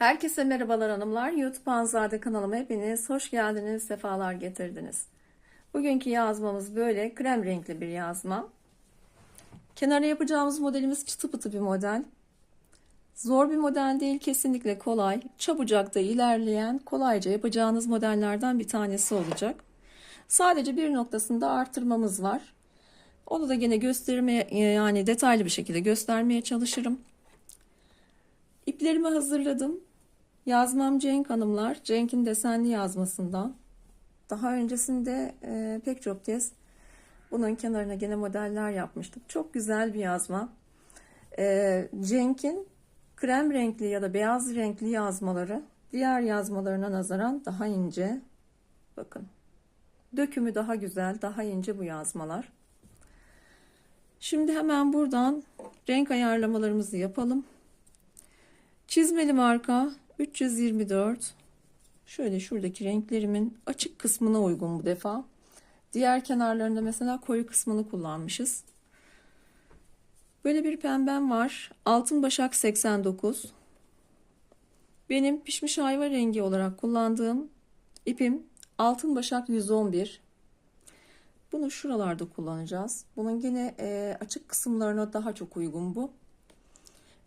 Herkese merhabalar hanımlar. YouTube Anzade kanalıma hepiniz hoş geldiniz, sefalar getirdiniz. Bugünkü yazmamız böyle krem renkli bir yazma. Kenara yapacağımız modelimiz çıtı pıtı bir model. Zor bir model değil, kesinlikle kolay. Çabucak da ilerleyen, kolayca yapacağınız modellerden bir tanesi olacak. Sadece bir noktasında artırmamız var. Onu da yine göstermeye yani detaylı bir şekilde göstermeye çalışırım. İplerimi hazırladım. Yazmam Cenk Hanımlar. Cenk'in desenli yazmasından. Daha öncesinde e, pek çok kez bunun kenarına gene modeller yapmıştık. Çok güzel bir yazma. E, Cenk'in krem renkli ya da beyaz renkli yazmaları diğer yazmalarına nazaran daha ince. Bakın. Dökümü daha güzel, daha ince bu yazmalar. Şimdi hemen buradan renk ayarlamalarımızı yapalım. Çizmeli marka 324. Şöyle şuradaki renklerimin açık kısmına uygun bu defa. Diğer kenarlarında mesela koyu kısmını kullanmışız. Böyle bir pembem var. Altın başak 89. Benim pişmiş ayva rengi olarak kullandığım ipim altın başak 111. Bunu şuralarda kullanacağız. Bunun yine açık kısımlarına daha çok uygun bu.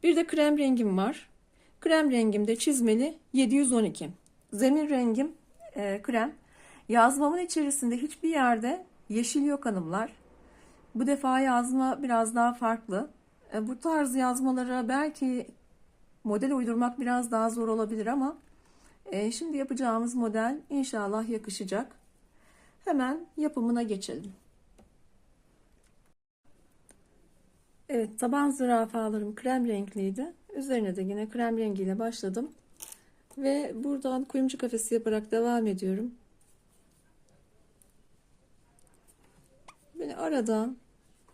Bir de krem rengim var. Krem rengimde çizmeli 712. Zemin rengim e, krem. Yazmamın içerisinde hiçbir yerde yeşil yok hanımlar. Bu defa yazma biraz daha farklı. E, bu tarz yazmalara belki model uydurmak biraz daha zor olabilir ama e, şimdi yapacağımız model inşallah yakışacak. Hemen yapımına geçelim. Evet taban zürafalarım krem renkliydi. Üzerine de yine krem rengiyle başladım. Ve buradan kuyumcu kafesi yaparak devam ediyorum. Böyle arada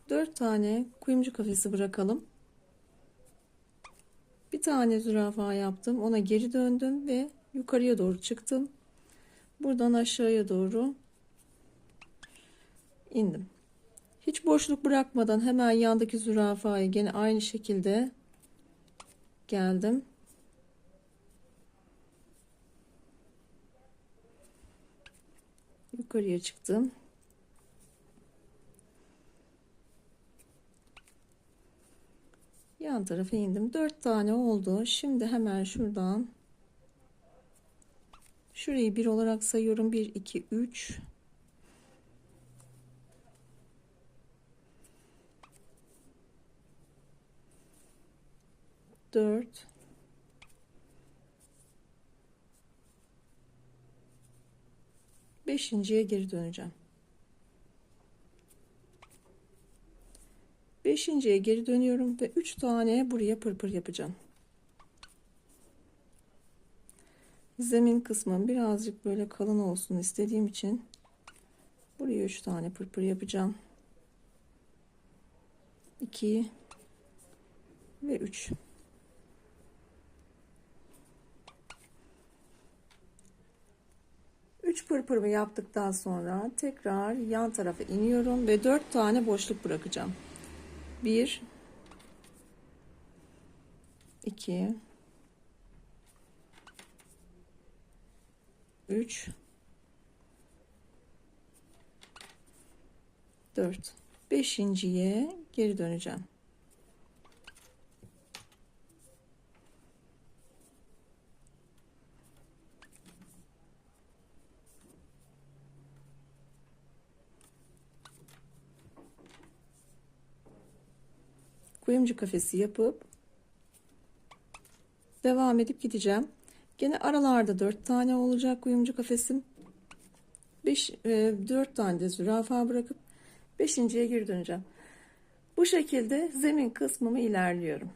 4 tane kuyumcu kafesi bırakalım. Bir tane zürafa yaptım. Ona geri döndüm ve yukarıya doğru çıktım. Buradan aşağıya doğru indim. Hiç boşluk bırakmadan hemen yandaki zürafaya gene aynı şekilde geldim. Yukarıya çıktım. Yan tarafa indim. Dört tane oldu. Şimdi hemen şuradan şurayı bir olarak sayıyorum. Bir, iki, üç. Dört. Beşinciye geri döneceğim. Beşinciye geri dönüyorum ve üç tane buraya pırpır yapacağım. Zemin kısmı birazcık böyle kalın olsun istediğim için buraya üç tane pırpır yapacağım. 2 ve 3 3 pırpırımı yaptıktan sonra tekrar yan tarafa iniyorum ve 4 tane boşluk bırakacağım. 1 2 3 4 beşinciye geri döneceğim. Kuyumcu kafesi yapıp devam edip gideceğim. Gene aralarda 4 tane olacak kuyumcu kafesim. 5 e, 4 tane de zürafa bırakıp 5.'ye geri döneceğim. Bu şekilde zemin kısmımı ilerliyorum.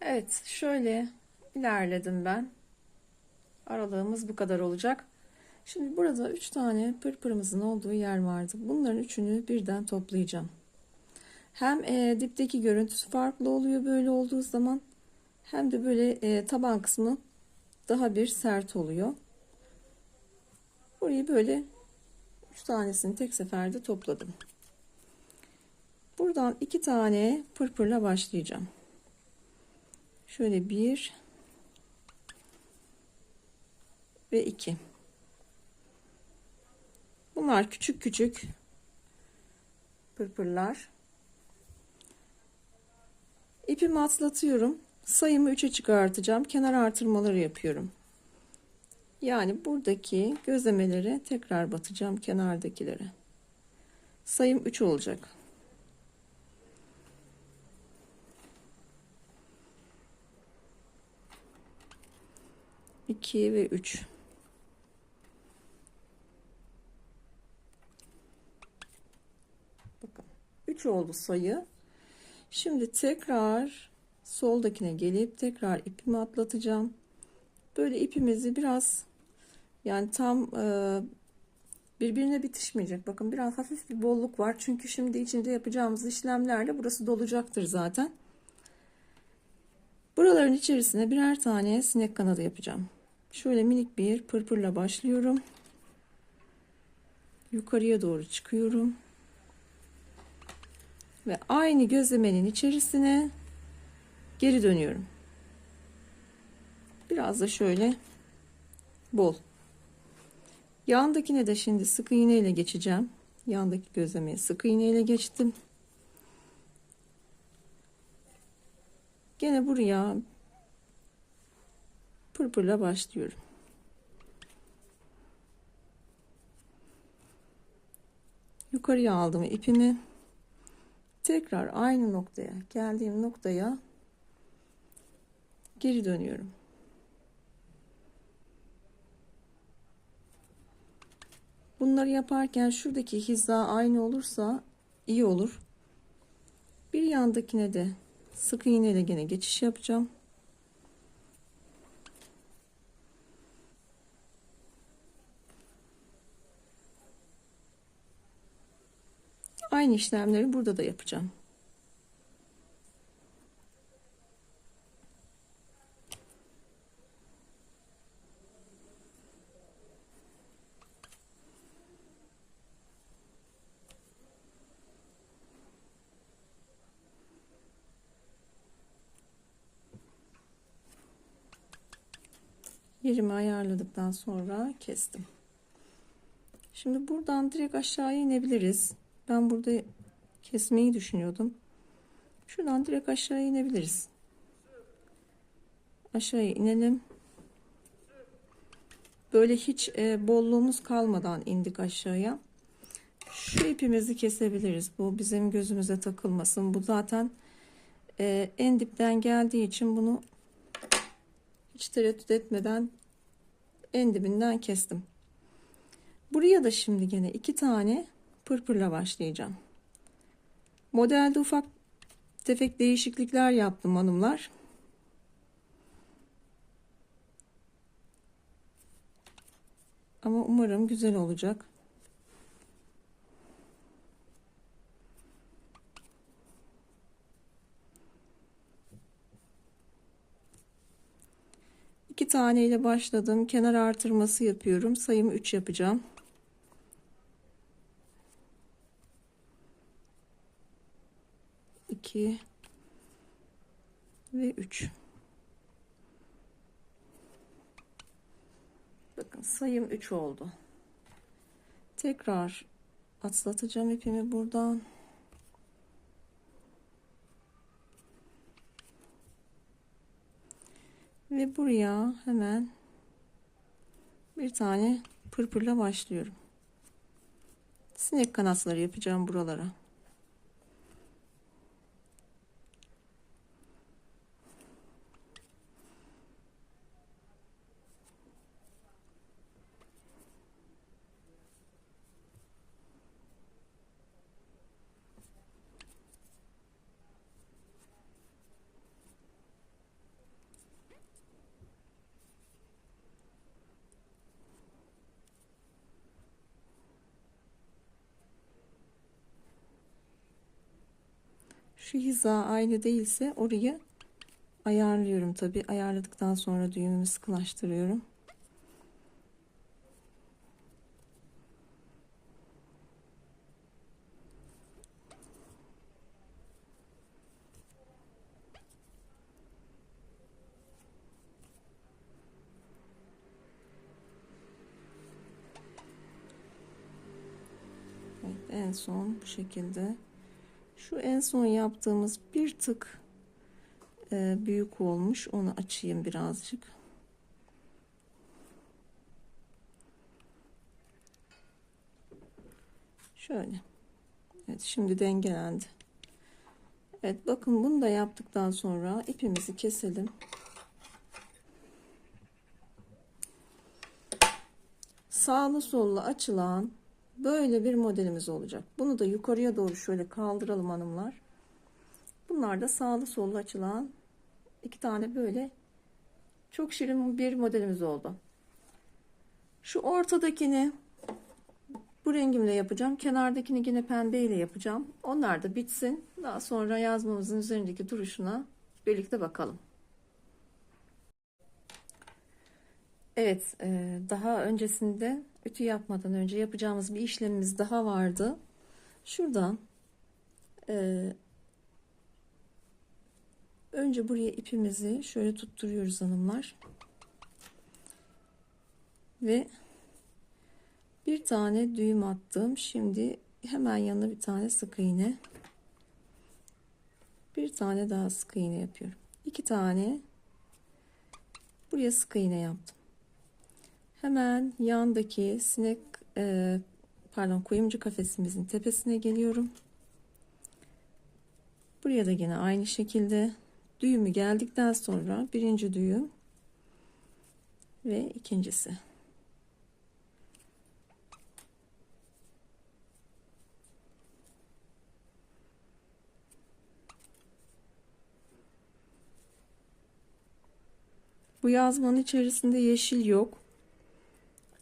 Evet, şöyle ilerledim ben. Aralığımız bu kadar olacak. Şimdi burada 3 tane pırpırımızın olduğu yer vardı. Bunların üçünü birden toplayacağım. Hem e, dipteki görüntüsü farklı oluyor böyle olduğu zaman hem de böyle e, taban kısmı daha bir sert oluyor. Burayı böyle 3 tanesini tek seferde topladım. Buradan iki tane pırpırla başlayacağım. Şöyle bir ve iki. Bunlar küçük küçük pırpırlar. İpimi atlatıyorum. Sayımı 3'e çıkartacağım. Kenar artırmaları yapıyorum. Yani buradaki gözlemelere tekrar batacağım kenardakilere. Sayım 3 olacak. İki ve üç. Bakın 3 oldu sayı. Şimdi tekrar soldakine gelip tekrar ipimi atlatacağım. Böyle ipimizi biraz yani tam e, birbirine bitişmeyecek. Bakın biraz hafif bir bolluk var. Çünkü şimdi içinde yapacağımız işlemlerle burası dolacaktır zaten. Buraların içerisine birer tane sinek kanadı yapacağım. Şöyle minik bir pırpırla başlıyorum. Yukarıya doğru çıkıyorum. Ve aynı gözlemenin içerisine geri dönüyorum. Biraz da şöyle bol. Yandakine de şimdi sık iğne ile geçeceğim. Yandaki gözlemeye sık iğne ile geçtim. Gene buraya pırpırla başlıyorum. Yukarıya aldım ipimi. Tekrar aynı noktaya, geldiğim noktaya geri dönüyorum. Bunları yaparken şuradaki hiza aynı olursa iyi olur. Bir yandakine de sık iğne ile gene geçiş yapacağım. Aynı işlemleri burada da yapacağım. Yerimi ayarladıktan sonra kestim. Şimdi buradan direkt aşağıya inebiliriz. Ben burada kesmeyi düşünüyordum. Şuradan direkt aşağıya inebiliriz. Aşağıya inelim. Böyle hiç e, bolluğumuz kalmadan indik aşağıya. Şu ipimizi kesebiliriz. Bu bizim gözümüze takılmasın. Bu zaten e, en dipten geldiği için bunu hiç tereddüt etmeden en dibinden kestim. Buraya da şimdi gene iki tane pırpırla başlayacağım. Modelde ufak tefek değişiklikler yaptım hanımlar. Ama umarım güzel olacak. İki tane ile başladım. Kenar artırması yapıyorum. Sayımı 3 yapacağım. 2 ve 3 bakın sayım 3 oldu. Tekrar atlatacağım ipimi buradan. Ve buraya hemen bir tane pırpırla başlıyorum. Sinek kanatları yapacağım buralara Şu hiza aynı değilse orayı ayarlıyorum tabi. Ayarladıktan sonra düğümümü sıkılaştırıyorum. Evet, en son bu şekilde şu en son yaptığımız bir tık e, büyük olmuş. Onu açayım birazcık. Şöyle. Evet şimdi dengelendi. Evet bakın bunu da yaptıktan sonra ipimizi keselim. Sağlı sollu açılan böyle bir modelimiz olacak. Bunu da yukarıya doğru şöyle kaldıralım hanımlar. Bunlar da sağlı sollu açılan iki tane böyle çok şirin bir modelimiz oldu. Şu ortadakini bu rengimle yapacağım. Kenardakini yine pembe ile yapacağım. Onlar da bitsin. Daha sonra yazmamızın üzerindeki duruşuna birlikte bakalım. Evet, e, daha öncesinde ütü yapmadan önce yapacağımız bir işlemimiz daha vardı. Şuradan e, önce buraya ipimizi şöyle tutturuyoruz hanımlar. Ve bir tane düğüm attım. Şimdi hemen yanına bir tane sık iğne. Bir tane daha sık iğne yapıyorum. İki tane buraya sık iğne yaptım. Hemen yandaki sinek e, pardon kuyumcu kafesimizin tepesine geliyorum. Buraya da yine aynı şekilde düğümü geldikten sonra birinci düğüm ve ikincisi. Bu yazmanın içerisinde yeşil yok.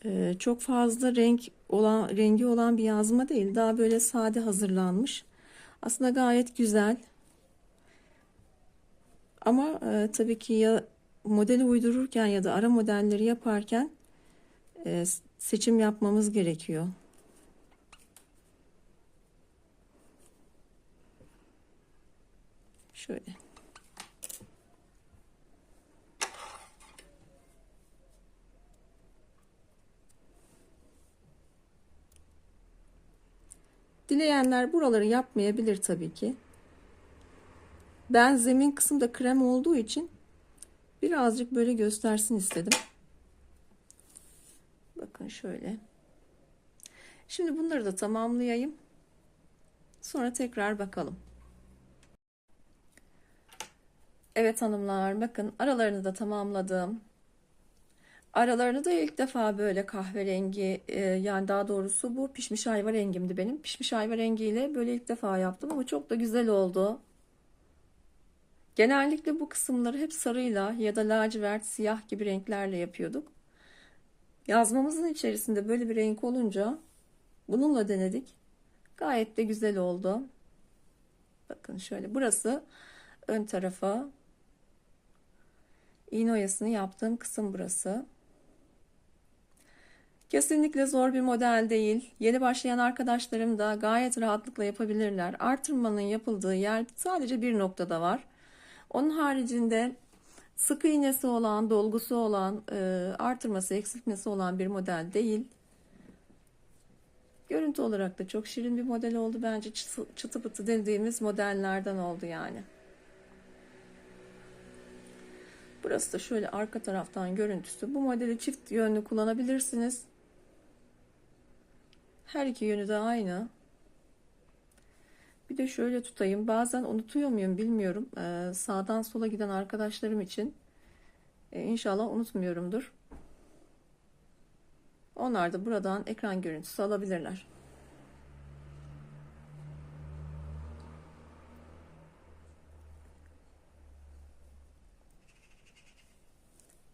Ee, çok fazla renk olan rengi olan bir yazma değil. Daha böyle sade hazırlanmış. Aslında gayet güzel. Ama e, tabii ki ya modeli uydururken ya da ara modelleri yaparken e, seçim yapmamız gerekiyor. Şöyle. Dileyenler buraları yapmayabilir tabii ki. Ben zemin kısımda krem olduğu için birazcık böyle göstersin istedim. Bakın şöyle. Şimdi bunları da tamamlayayım. Sonra tekrar bakalım. Evet hanımlar bakın aralarını da tamamladım. Aralarını da ilk defa böyle kahverengi e, yani daha doğrusu bu pişmiş ayva rengimdi benim. Pişmiş ayva rengiyle böyle ilk defa yaptım ama çok da güzel oldu. Genellikle bu kısımları hep sarıyla ya da lacivert, siyah gibi renklerle yapıyorduk. Yazmamızın içerisinde böyle bir renk olunca bununla denedik. Gayet de güzel oldu. Bakın şöyle burası ön tarafa iğne oyasını yaptığım kısım burası. Kesinlikle zor bir model değil. Yeni başlayan arkadaşlarım da gayet rahatlıkla yapabilirler. Artırmanın yapıldığı yer sadece bir noktada var. Onun haricinde sık iğnesi olan, dolgusu olan, e, artırması, eksiltmesi olan bir model değil. Görüntü olarak da çok şirin bir model oldu. Bence çıtı pıtı dediğimiz modellerden oldu yani. Burası da şöyle arka taraftan görüntüsü. Bu modeli çift yönlü kullanabilirsiniz. Her iki yönü de aynı. Bir de şöyle tutayım. Bazen unutuyor muyum bilmiyorum. Ee, sağdan sola giden arkadaşlarım için. Ee, inşallah unutmuyorumdur. Onlar da buradan ekran görüntüsü alabilirler.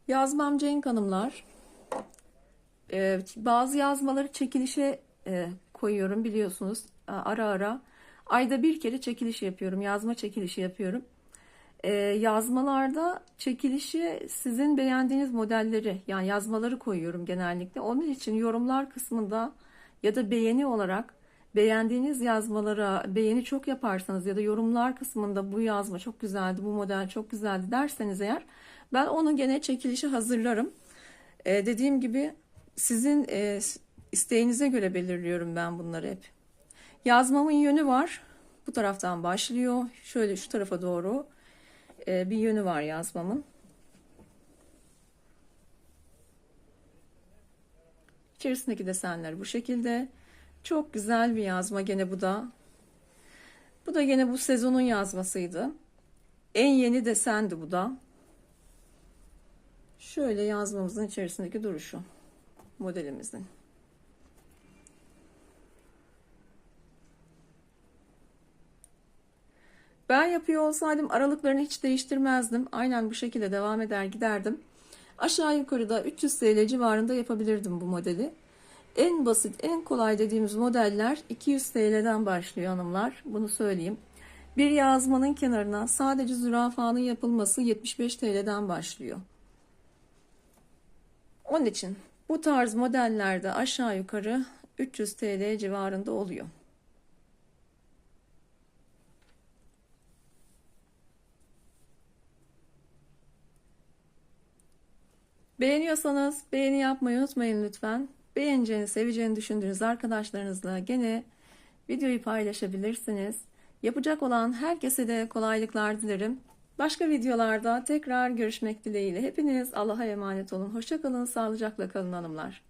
Yazmam Cenk Hanımlar. Ee, bazı yazmaları çekilişe e, koyuyorum biliyorsunuz. Ara ara. Ayda bir kere çekiliş yapıyorum. Yazma çekilişi yapıyorum. Ee, yazmalarda çekilişi sizin beğendiğiniz modelleri yani yazmaları koyuyorum genellikle. Onun için yorumlar kısmında ya da beğeni olarak beğendiğiniz yazmalara beğeni çok yaparsanız ya da yorumlar kısmında bu yazma çok güzeldi, bu model çok güzeldi derseniz eğer ben onu gene çekilişi hazırlarım. Ee, dediğim gibi sizin e, isteğinize göre belirliyorum ben bunları hep. Yazmamın yönü var. Bu taraftan başlıyor. Şöyle şu tarafa doğru e, bir yönü var yazmamın. İçerisindeki desenler bu şekilde. Çok güzel bir yazma gene bu da. Bu da gene bu sezonun yazmasıydı. En yeni desendi bu da. Şöyle yazmamızın içerisindeki duruşu modelimizin. Ben yapıyor olsaydım aralıklarını hiç değiştirmezdim. Aynen bu şekilde devam eder giderdim. Aşağı yukarıda 300 TL civarında yapabilirdim bu modeli. En basit, en kolay dediğimiz modeller 200 TL'den başlıyor hanımlar. Bunu söyleyeyim. Bir yazmanın kenarına sadece zürafanın yapılması 75 TL'den başlıyor. Onun için bu tarz modellerde aşağı yukarı 300 TL civarında oluyor. Beğeniyorsanız beğeni yapmayı unutmayın lütfen. Beğeneceğini, seveceğini düşündüğünüz arkadaşlarınızla gene videoyu paylaşabilirsiniz. Yapacak olan herkese de kolaylıklar dilerim. Başka videolarda tekrar görüşmek dileğiyle. Hepiniz Allah'a emanet olun. Hoşçakalın, sağlıcakla kalın hanımlar.